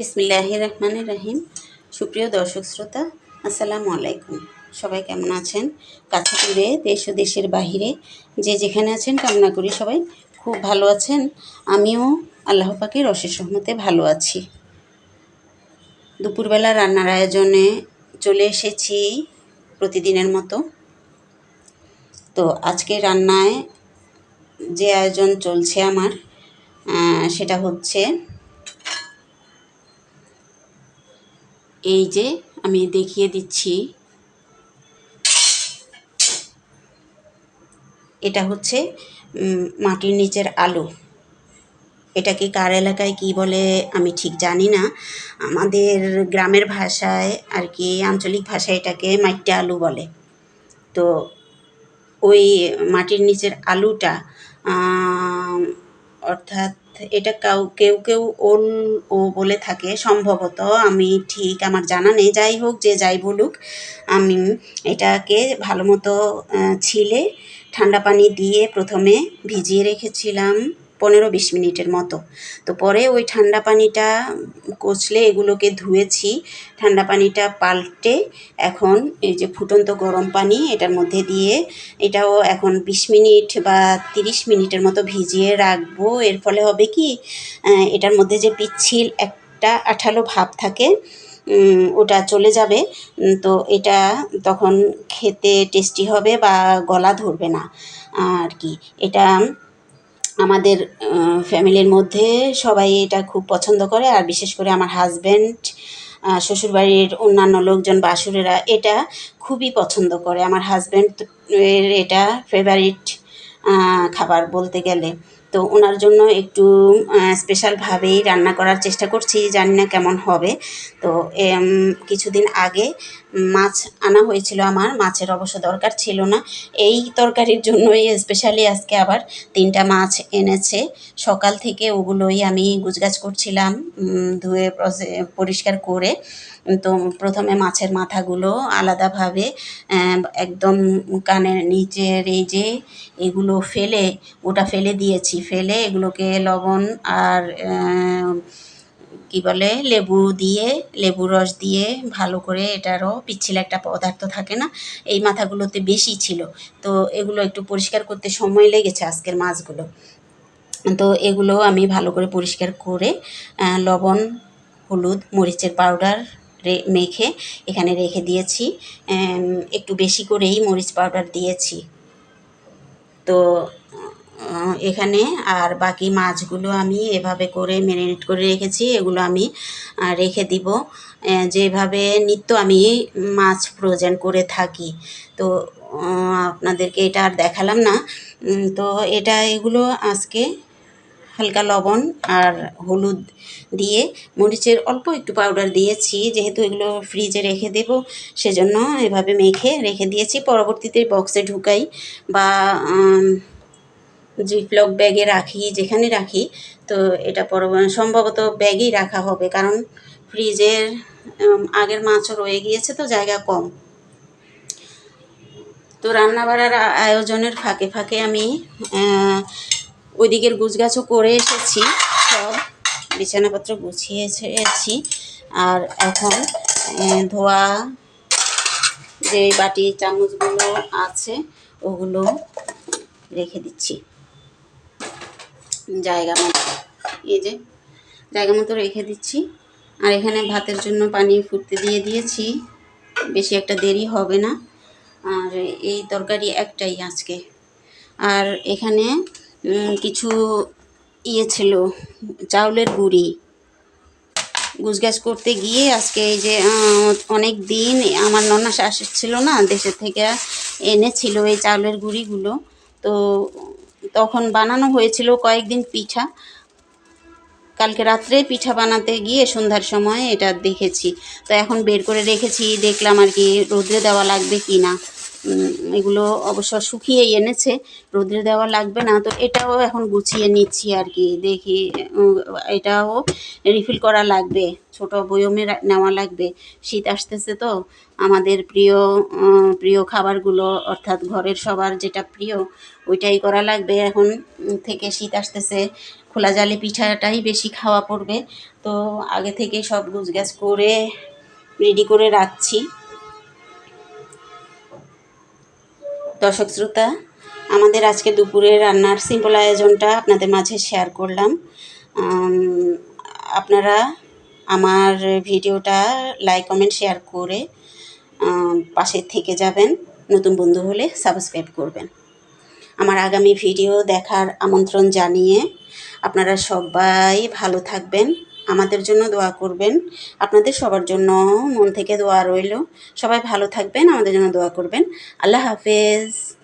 বিসমিল্লাহ রহমান রহিম সুপ্রিয় দর্শক শ্রোতা, আসসালামু আলাইকুম। সবাই কেমন আছেন? কাছে দূরে, দেশ ও দেশের বাহিরে, যে যেখানে আছেন, কামনা করি সবাই খুব ভালো আছেন। আমিও আল্লাহ পাকের অশেষ রহমতে ভালো আছি। দুপুরবেলা রান্নার আয়োজনে চলে এসেছি প্রতিদিনের মতো। তো আজকে রান্নায় যে আয়োজন চলছে আমার সেটা হচ্ছে এই যে আমি দেখিয়ে দিচ্ছি। এটা হচ্ছে মাটির নিচের আলু। এটাকে কার এলাকায় কি বলে আমি ঠিক জানি না। আমাদের গ্রামের ভাষায় আর কি আঞ্চলিক ভাষায় এটাকে মাইট্টা আলু বলে। তো ওই মাটির নিচের আলুটা অর্থাৎ এটা কাউ, কেউ কেউ ওন ও বলে থাকে সম্ভবত। আমি ঠিক আমার জানা নেই। যাই হোক, যে যাই বলুক, আমি এটাকে ভালো মতো ছিলে ঠান্ডা পানি দিয়ে প্রথমে ভিজিয়ে রেখেছিলাম। পনেরো বিশ মিনিটের মতো। তো পরে ওই ঠান্ডা পানিটা কচলে এগুলোকে ধুয়েছি। ঠান্ডা পানিটা পাল্টে এখন এই যে ফুটন্ত গরম পানি এটার মধ্যে দিয়ে এটাও এখন বিশ মিনিট বা তিরিশ মিনিটের মতো ভিজিয়ে রাখব। এর ফলে হবে কি এটার মধ্যে যে পিচ্ছিল একটা আঠালো ভাব থাকে ওটা চলে যাবে। তো এটা তখন খেতে টেস্টি হবে বা গলা ধরবে না। আর কি, এটা আমাদের ফ্যামিলির মধ্যে সবাই এটা খুব পছন্দ করে। আর বিশেষ করে আমার হাজব্যান্ড শ্বশুরবাড়ির অন্যান্য লোকজন, বাসুরেরা এটা খুবই পছন্দ করে। আমার হাজব্যান্ড এর এটা ফেভারিট খাবার বলতে গেলে। তো ওনার জন্য একটু স্পেশালভাবেই রান্না করার চেষ্টা করছি, জানি না কেমন হবে। তো কিছুদিন আগে মাছ আনা হয়েছিল আমার, মাছের অবশ্য দরকার ছিল না। এই তরকারির জন্যই স্পেশালি আজকে আবার তিনটা মাছ এনেছে। সকাল থেকে ওগুলোই আমি গুছগাছ করছিলাম ধুয়ে পরিষ্কার করে। তো প্রথমে মাছের মাথাগুলো আলাদাভাবে একদম কানের নিচের এই যে এগুলো ফেলে, ওটা ফেলে দিয়েছি। ফেলে এগুলোকে লবণ আর কি বলে, লেবু দিয়ে, লেবু রস দিয়ে ভালো করে এটারও পিচ্ছিল একটা পদার্থ থাকে না, এই মাথাগুলোতে বেশি ছিল। তো এগুলো একটু পরিষ্কার করতে সময় লেগেছে আজকের মাছগুলো। তো এগুলো আমি ভালো করে পরিষ্কার করে লবণ, হলুদ, মরিচের পাউডার মেখে এখানে রেখে দিয়েছি। একটু বেশি করেই মরিচ পাউডার দিয়েছি। তো এখানে আর বাকি মাছগুলো আমি এভাবে করে ম্যারিনেট করে রেখেছি। এগুলো আমি রেখে দিব। যেভাবে নিত্য আমি মাছ ফ্রোজেন করে থাকি। তো আপনাদেরকে এটা আর দেখালাম না। তো এটা, এগুলো আজকে হালকা লবণ আর হলুদ দিয়ে মরিচের অল্প একটু পাউডার দিয়েছি। যেহেতু এগুলো ফ্রিজে রেখে দেবো, সেজন্য এভাবে মেখে রেখে দিয়েছি। পরবর্তীতে বক্সে ঢুকাই বা জিপলক ব্যাগে রাখি, যেখানে রাখি, তো এটা পর, সম্ভবত ব্যাগেই রাখা হবে। কারণ ফ্রিজের আগের মাছও রয়ে গিয়েছে, তো জায়গা কম। তো রান্না বাড়ার আয়োজনের ফাঁকে ফাঁকে আমি আহ, ওইদিকের গুছগাছও করে এসেছি সব বিছানাপত্র গুছিয়ে এসেছি আর এখন ধোয়া যে বাটি চামচগুলো আছে ওগুলো রেখে দিচ্ছি। জায়গা মতো এই যে জায়গা মতো রেখে দিচ্ছি। আর এখানে ভাতের জন্য পানি ফুটতে দিয়ে দিয়েছি। বেশি একটা দেরি হবে না। আর এই তরকারি একটাই আজকে। আর এখানে কিছু ইয়ে ছিল, চাউলের গুঁড়ি। গুছগাছ করতে গিয়ে আজকে এই যে অনেক দিন আমার ননা শাশুড় ছিল না, দেশের থেকে এনেছিল এই চাউলের গুঁড়িগুলো। তো তখন বানানো হয়েছিল কয়েকদিন পিঠা। কালকে রাত্রে পিঠা বানাতে গিয়ে সন্ধ্যার সময় এটা দেখেছি। তো এখন বের করে রেখেছি, দেখলাম আর কি রোদ্রে দেওয়া লাগবে কি না এগুলো অবশ্য শুকিয়ে এনেছে, রোদ্রে দেওয়া লাগবে না, তো এটাও এখন গুছিয়ে নিচ্ছি আর কি, দেখি এটাও রিফিল করা লাগবে, ছোট বয়মে নেওয়া লাগবে, শীত আসতেছে তো, আমাদের প্রিয় প্রিয় খাবারগুলো, অর্থাৎ ঘরের সবার যেটা প্রিয়, ওইটাই করা লাগবে, এখন থেকে শীত আসতেছে, খোলা জালে পিঠাটাই বেশি খাওয়া পড়বে, তো আগে থেকে সব গুছগাছ করে রেডি করে রাখছি। দর্শক শ্রোতা, আমাদের আজকে দুপুরে রান্নার সিম্পল আয়োজনটা আপনাদের মাঝে শেয়ার করলাম। আপনারা আমার ভিডিওটা লাইক কমেন্ট শেয়ার করে পাশে থেকে যাবেন, নতুন বন্ধু হলে সাবস্ক্রাইব করবেন। আমার আগামী ভিডিও দেখার আমন্ত্রণ জানিয়ে আপনারা সবাই ভালো থাকবেন। আমাদের জন্য দোয়া করবেন। আপনাদের সবার জন্য মন থেকে দোয়া রইল। সবাই ভালো থাকবেন, আমাদের জন্য দোয়া করবেন। আল্লাহ হাফেজ।